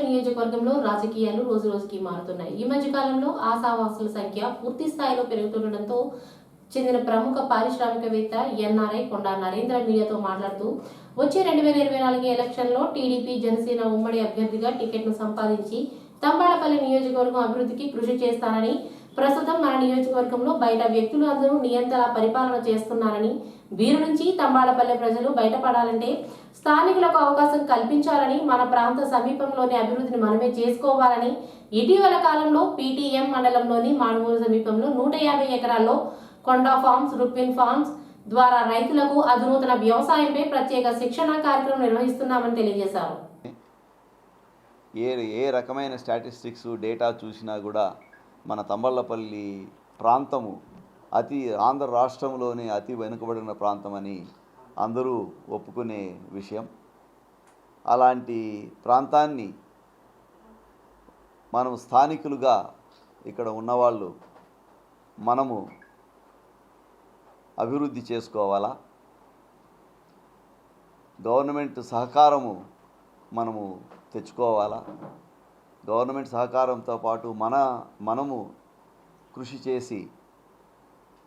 నియోజకవర్గంలో రాజకీయాలు రోజు రోజుకి మారుతున్నాయి. ఈ మధ్య కాలంలో ఆశావాసుల సంఖ్య పూర్తి స్థాయిలో పెరుగుతుండటంతో చెందిన ప్రముఖ పారిశ్రామికవేత్త ఎన్ఆర్ఐ కొండా నరేంద్ర మీడియాతో మాట్లాడుతూ వచ్చే రెండు వేల ఇరవై నాలుగు ఎలక్షన్లో టీడీపీ జనసేన ఉమ్మడి అభ్యర్థిగా టికెట్ను సంపాదించి తంబాడపల్లి నియోజకవర్గం అభివృద్ధికి కృషి చేస్తానని ప్రస్తుతం మన నియోజకవర్గంలో బయట వ్యక్తులు అందరూ నియంత్రణ పరిపాలన చేస్తున్నారని వీరి నుంచి తంబాళపల్లె ప్రజలు బయటపడాలంటే స్థానికులకు అవకాశం కల్పించాలని మన ప్రాంత సమీపంలోని అభివృద్ధిని మనమే చేసుకోవాలని ఇటీవల కాలంలో పీటీఎం మండలంలోని మాడుమూరు సమీపంలో నూట యాభై ఎకరాల్లో కొండా ఫార్మ్స్ రుక్మిన్ ఫార్మ్స్ ద్వారా రైతులకు అధునూతన వ్యవసాయంపై ప్రత్యేక శిక్షణ కార్యక్రమం నిర్వహిస్తున్నామని తెలియజేశారు. ఏ ఏ రకమైన స్టాటిస్టిక్స్ డేటా చూసినా కూడా మన తంబళ్ళపల్లి ప్రాంతము అతి ఆంధ్ర రాష్ట్రంలోనే అతి వెనుకబడిన ప్రాంతం అని అందరూ ఒప్పుకునే విషయం. అలాంటి ప్రాంతాన్ని మనం స్థానికులుగా ఇక్కడ ఉన్నవాళ్ళు మనము అభివృద్ధి చేసుకోవాలా? గవర్నమెంట్ సహకారము మనము తెచ్చుకోవాలా? గవర్నమెంట్ సహకారంతో పాటు మన మనము కృషి చేసి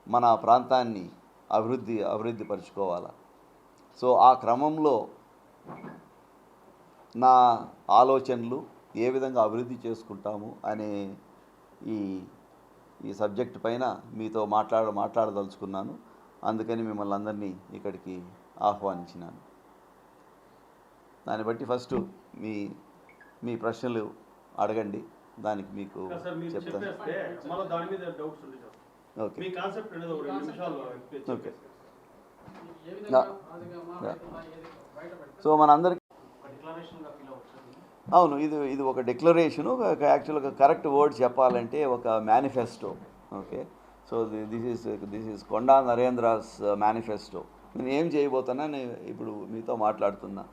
మన ప్రాంతాన్ని అభివృద్ధి అభివృద్ధి పరుచుకోవాలా. సో ఆ క్రమంలో నా ఆలోచనలు ఏ విధంగా అభివృద్ధి చేసుకుంటాము అనే ఈ ఈ సబ్జెక్ట్ పైన మీతో మాట్లాడ మాట్లాడదలుచుకున్నాను. అందుకని మిమ్మల్ని అందరినీ ఇక్కడికి ఆహ్వానించినాను. దాన్ని బట్టి ఫస్ట్ మీ మీ ప్రశ్నలు అడగండి. దానికి మీకు చెప్తాను. ఓకే. మీ కాన్సెప్ట్ అనేది ఒక రెండు నిమిషాల్లో చెప్పేస్తే. ఓకే. సో మనందరికి ఒక డిక్లరేషన్గా ఫీల్ అవ్వచ్చు అవును ఇది ఇది ఒక డిక్లరేషను యాక్చువల్గా కరెక్ట్ వర్డ్ చెప్పాలంటే ఒక manifesto okay. So this is this is Konda Narendra's manifesto నేను ఏం చేయబోతున్నా నేను ఇప్పుడు మీతో మాట్లాడుతున్నా.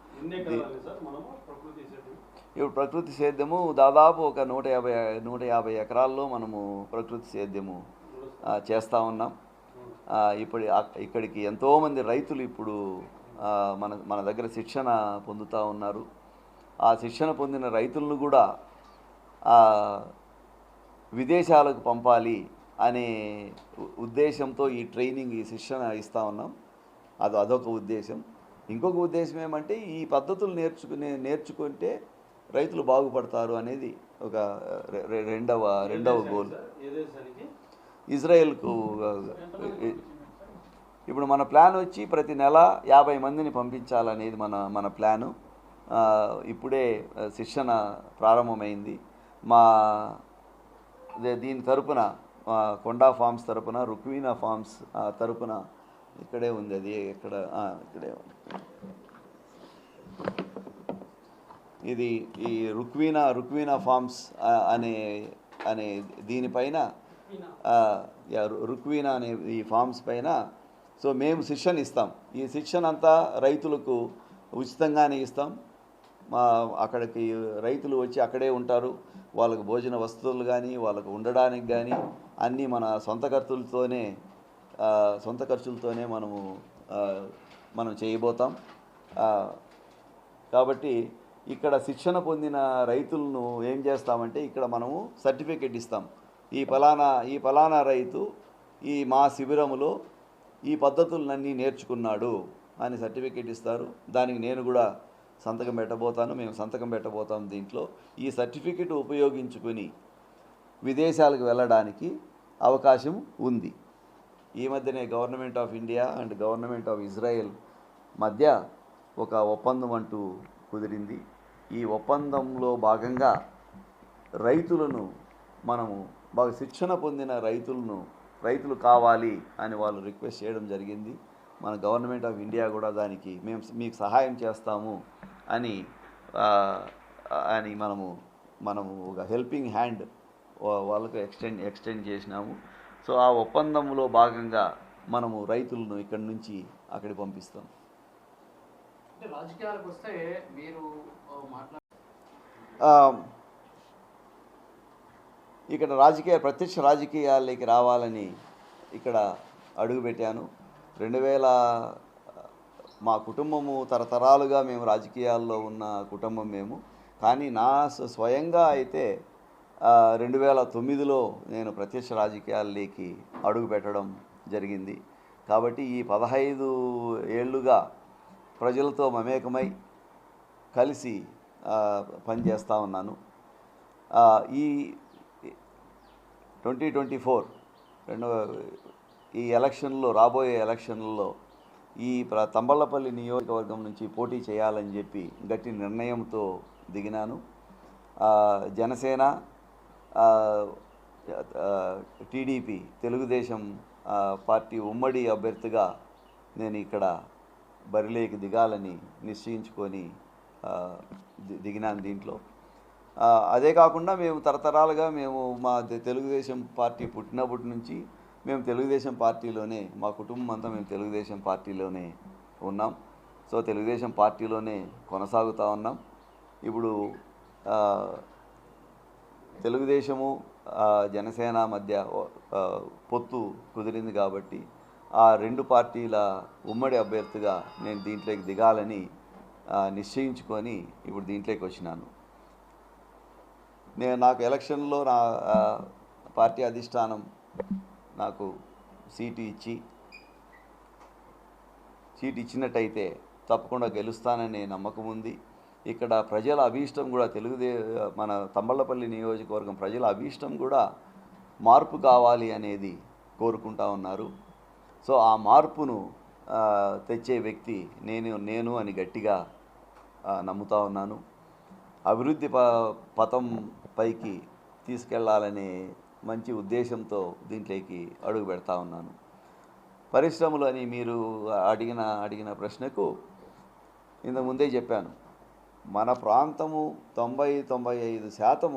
ఇప్పుడు ప్రకృతి సేద్యము దాదాపు ఒక నూట యాభై నూట యాభై ఎకరాల్లో మనము ప్రకృతి సేద్యము చేస్తూ ఉన్నాం. ఇప్పుడు ఇక్కడికి ఎంతోమంది రైతులు ఇప్పుడు మన మన దగ్గర శిక్షణ పొందుతూ ఉన్నారు. ఆ శిక్షణ పొందిన రైతులను కూడా విదేశాలకు పంపాలి అనే ఉద్దేశంతో ఈ ట్రైనింగ్ ఈ శిక్షణ ఇస్తూ ఉన్నాం. అది అదొక ఉద్దేశం. ఇంకొక ఉద్దేశం ఏమంటే ఈ పద్ధతులు నేర్చుకునే నేర్చుకుంటే రైతులు బాగుపడతారు అనేది ఒక రెండవ రెండవ గోల్. ఇజ్రాయెల్కు ఇప్పుడు మన ప్లాన్ వచ్చి ప్రతి నెల యాభై మందిని పంపించాలనేది మన మన ప్లాను. ఇప్పుడే శిక్షణ ప్రారంభమైంది. మా దీని తరపున కొండా ఫార్మ్స్ తరపున రుక్వీనా ఫార్మ్స్ ఆ, తరపున ఇక్కడే ఉంది అది ఇక్కడ ఆ, ఇక్కడే ఉంది. ఇది ఈ రుక్వీనా రుక్వీనా ఫార్మ్స్ అనే అనే దీనిపైన రుక్వీనా. అనే ఈ ఫార్మ్స్ పైన సో మేము శిక్షణ ఇస్తాం. ఈ శిక్షణ అంతా రైతులకు ఉచితంగానే ఇస్తాం. మా అక్కడికి రైతులు వచ్చి అక్కడే ఉంటారు. వాళ్ళకు భోజన వసతులు కానీ వాళ్ళకు ఉండడానికి కానీ అన్నీ మన సొంత ఖర్చులతోనే సొంత ఖర్చులతోనే మనము మనం చేయబోతాం. కాబట్టి ఇక్కడ శిక్షణ పొందిన రైతులను ఏం చేస్తామంటే ఇక్కడ మనము సర్టిఫికెట్ ఇస్తాం. ఈ ఫలానా ఈ ఫలానా రైతు ఈ మా శిబిరములో ఈ పద్ధతులన్నీ నేర్చుకున్నాడు అని సర్టిఫికెట్ ఇస్తారు. దానికి నేను కూడా సంతకం పెట్టబోతాను. మేము సంతకం పెట్టబోతాం దీంట్లో. ఈ సర్టిఫికెట్ ఉపయోగించుకుని విదేశాలకు వెళ్ళడానికి అవకాశం ఉంది. ఈ మధ్యనే government of India and government of Israel మధ్య ఒక ఒప్పందం అంటూ కుదిరింది. ఈ ఒప్పందంలో భాగంగా రైతులను మనము బాగా శిక్షణ పొందిన రైతులను రైతులు కావాలి అని వాళ్ళు రిక్వెస్ట్ చేయడం జరిగింది. మన గవర్నమెంట్ ఆఫ్ ఇండియా కూడా దానికి మేము మీకు సహాయం చేస్తాము అని అని మనము మనము ఒక హెల్పింగ్ హ్యాండ్ వాళ్ళకు ఎక్స్టెండ్ ఎక్స్టెండ్ చేసినాము. సో ఆ ఒప్పందంలో భాగంగా మనము రైతులను ఇక్కడి నుంచి అక్కడికి పంపిస్తాం. రాజకీయాలకు వస్తే మీరు ఇక్కడ రాజకీయ ప్రత్యక్ష రాజకీయాల్లోకి రావాలని ఇక్కడ అడుగుపెట్టాను. రెండు వేల మా కుటుంబము తరతరాలుగా మేము రాజకీయాల్లో ఉన్న కుటుంబం మేము. కానీ నా స్వ- స్వయంగా అయితే రెండు వేల తొమ్మిదిలో నేను ప్రత్యక్ష రాజకీయాల్లోకి అడుగు పెట్టడం జరిగింది. కాబట్టి ఈ పదహైదు ఏళ్ళుగా ప్రజలతో మమేకమై కలిసి పనిచేస్తూ ఉన్నాను. ఈ ట్వంటీ ట్వంటీ ఫోర్ రెండు ఈ ఎలక్షన్లో రాబోయే ఎలక్షన్లలో ఈ ప్ర తంబళ్ళపల్లి నియోజకవర్గం నుంచి పోటీ చేయాలని చెప్పి గట్టి నిర్ణయంతో దిగినాను. జనసేన టీడీపీ తెలుగుదేశం పార్టీ ఉమ్మడి అభ్యర్థిగా నేను ఇక్కడ బరిలోకి దిగాలని నిశ్చయించుకొని దిగినాను దీంట్లో. అదే కాకుండా మేము తరతరాలుగా మేము మా తెలుగుదేశం పార్టీ పుట్టినప్పటి నుంచి మేము తెలుగుదేశం పార్టీలోనే మా కుటుంబం అంతా మేము తెలుగుదేశం పార్టీలోనే ఉన్నాం. సో తెలుగుదేశం పార్టీలోనే కొనసాగుతూ ఉన్నాం. ఇప్పుడు తెలుగుదేశము జనసేన మధ్య పొత్తు కుదిరింది కాబట్టి ఆ రెండు పార్టీల ఉమ్మడి అభ్యర్థిగా నేను దీంట్లోకి దిగాలని నిశ్చయించుకొని ఇప్పుడు దీంట్లోకి వచ్చినాను. నేను నాకు ఎలక్షన్లో నా పార్టీ అధిష్టానం నాకు సీటు ఇచ్చి సీటు ఇచ్చినట్టయితే తప్పకుండా గెలుస్తాననే నమ్మకం ఉంది ఇక్కడ ప్రజల అభీష్టం కూడా తెలుగుదే మన తంబళ్ళపల్లి నియోజకవర్గం ప్రజల అభీష్టం కూడా మార్పు కావాలి అనేది కోరుకుంటా ఉన్నారు. సో ఆ మార్పును తెచ్చే వ్యక్తి నేను నేను అని గట్టిగా నమ్ముతా ఉన్నాను. అభివృద్ధి ప పథం పైకి తీసుకెళ్ళాలనే మంచి ఉద్దేశంతో దీంట్లోకి అడుగు పెడతా ఉన్నాను. పరిశ్రమలు అని మీరు అడిగిన అడిగిన ప్రశ్నకు ఇంతకుముందే ముందే చెప్పాను. మన ప్రాంతము తొంభై తొంభై ఐదు శాతం